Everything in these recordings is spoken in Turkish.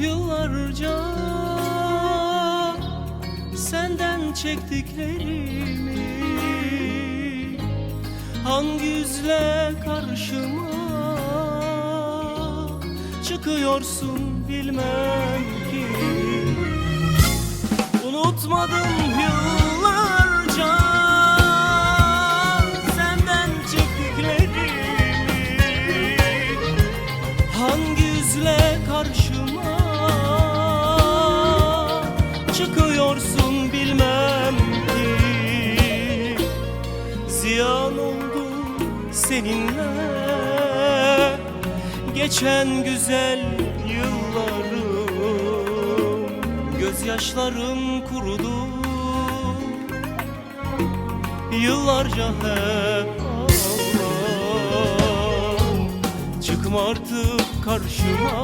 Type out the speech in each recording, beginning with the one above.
Yıllarca. Senden çektiklerimi. Hangi yüzle karşıma çıkıyorsun bilmem ki. Unutmadım yıllarca seninle. Geçen güzel yıllarım Gözyaşlarım kurudu. Yıllarca hep ağlar Çıkma artık karşıma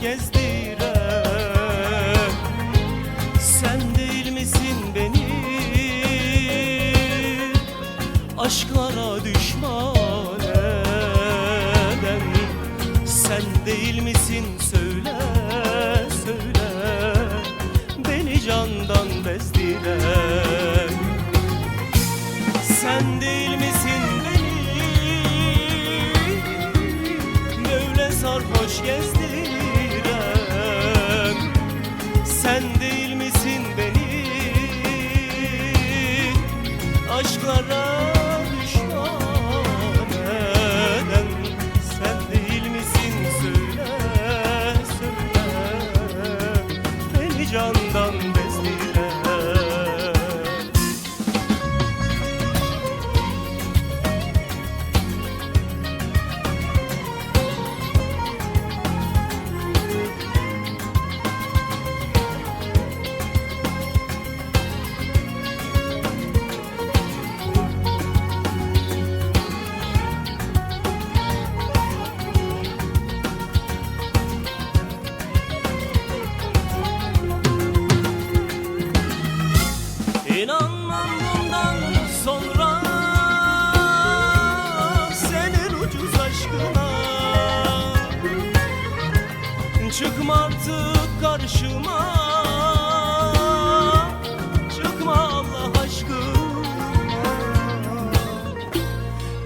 gezdiren. Sen değil misin beni Aşklara düşman eden? Sen değil misin? Söyle söyle aşkına Çıkma artık karşıma. Çıkma Allah aşkına.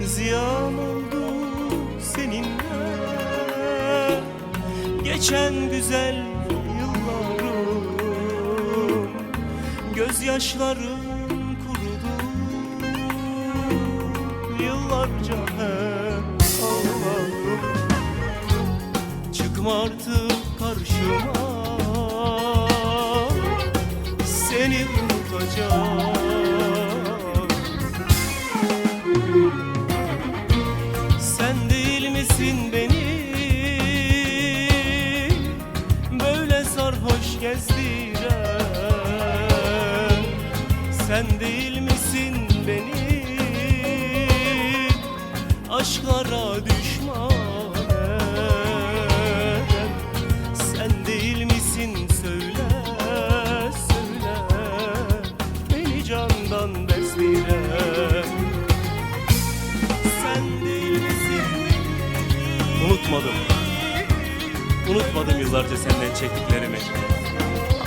Ziyan oldu seninle. Geçen güzel yıllarım. Gözyaşlarım kurudu. Yıllarca hep artık karşıma. Seni unutacağım. Sen değil misin beni Unutmadım. Unutmadım yıllarca senden çektiklerimi.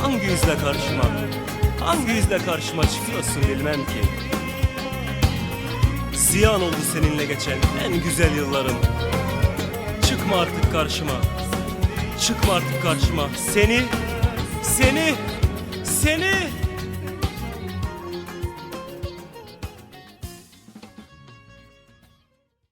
Hangi yüzle karşıma, hangi yüzle karşıma çıkıyorsun bilmem ki. Ziyan oldu seninle geçen en güzel yıllarım. Çıkma artık karşıma. Çıkma artık karşıma. Seni, seni, seni